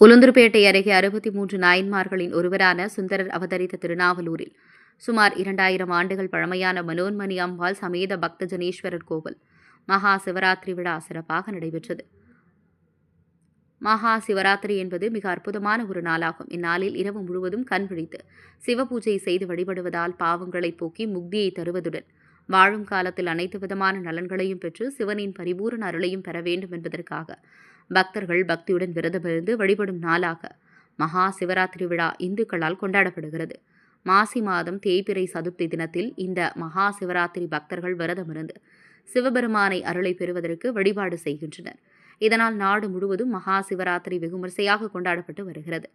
உளுந்தூர்பேட்டை அருகே அறுபத்தி மூன்று நாயன்மார்களின் ஒருவரான சுந்தரர் அவதரித்த திருநாவலூரில் சுமார் இரண்டாயிரம் ஆண்டுகள் பழமையான மனோன்மணி அம்பாள் சமேத பக்த ஜனேஸ்வரர் கோவில் மகா சிவராத்திரி விழா சிறப்பாக நடைபெற்றது. மகா சிவராத்திரி என்பது மிக அற்புதமான ஒரு நாளாகும். இந்நாளில் இரவு முழுவதும் கண் விழித்து சிவபூஜை செய்து வழிபடுவதால் பாவங்களை போக்கி முக்தியை தருவதுடன் வாழும் காலத்தில் அனைத்து விதமான நலன்களையும் பெற்று சிவனின் பரிபூரண அருளையும் பெற வேண்டும் என்பதற்காக பக்தர்கள் பக்தியுடன் விரதமிருந்து வழிபடும் நாளாக மகா சிவராத்திரி விழா இந்துக்களால் கொண்டாடப்படுகிறது. மாசி மாதம் தேய்பிறை சதுர்த்தி தினத்தில் இந்த மகா சிவராத்திரி பக்தர்கள் விரதமிருந்து சிவபெருமானை அருளை பெறுவதற்கு வழிபாடு செய்கின்றனர். இதனால் நாடு முழுவதும் மகா சிவராத்திரி வெகுமரிசையாக கொண்டாடப்பட்டு வருகிறது.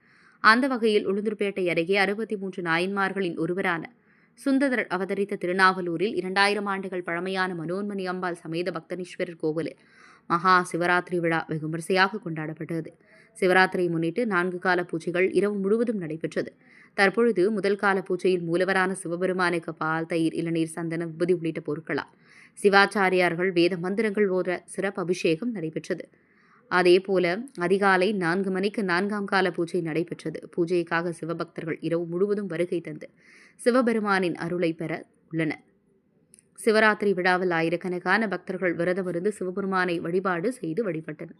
அந்த வகையில் உளுந்தூர்பேட்டை அருகே அறுபத்தி மூன்று நாயன்மார்களின் ஒருவரான சுந்தரர் அவதரித்த திருநாவலூரில் இரண்டாயிரம் ஆண்டுகள் பழமையான மனோன்மணி அம்பாள் சமேத பக்தனீஸ்வரர் கோவிலில் மகா சிவராத்திரி விழா வெகுமரிசையாக கொண்டாடப்பட்டது. சிவராத்திரியை முன்னிட்டு நான்கு கால பூஜைகள் இரவு முழுவதும் நடைபெற்றது. தற்பொழுது முதல் கால பூஜையில் மூலவரான சிவபெருமானுக்கு பால் தயிர் இளநீர் சந்தன உபதி உள்ளிட்ட பொருட்களால் சிவாச்சாரியார்கள் வேத மந்திரங்கள் போன்ற சிறப்பு அபிஷேகம் நடைபெற்றது. அதேபோல அதிகாலை நான்கு மணிக்கு நான்காம் கால பூஜை நடைபெற்றது. பூஜைக்காக சிவபக்தர்கள் இரவு முழுவதும் வருகை தந்து சிவபெருமானின் அருளை பெற உள்ளனர். சிவராத்திரி விழாவில் ஆயிரக்கணக்கான பக்தர்கள் விரதமிருந்து சிவபெருமானை வழிபாடு செய்து வழிபட்டனர்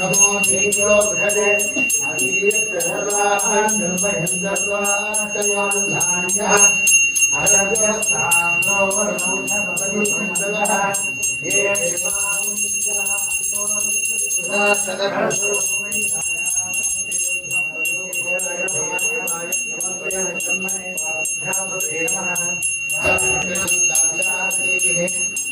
सुमनोषधे अद्यवोदनमो देवो बृहदे अधीरप्रहलान्धर्मयन्दर्वातयान्धान्यः अरव्यस्ताम्रोवरमौषभवतिसंसदः ये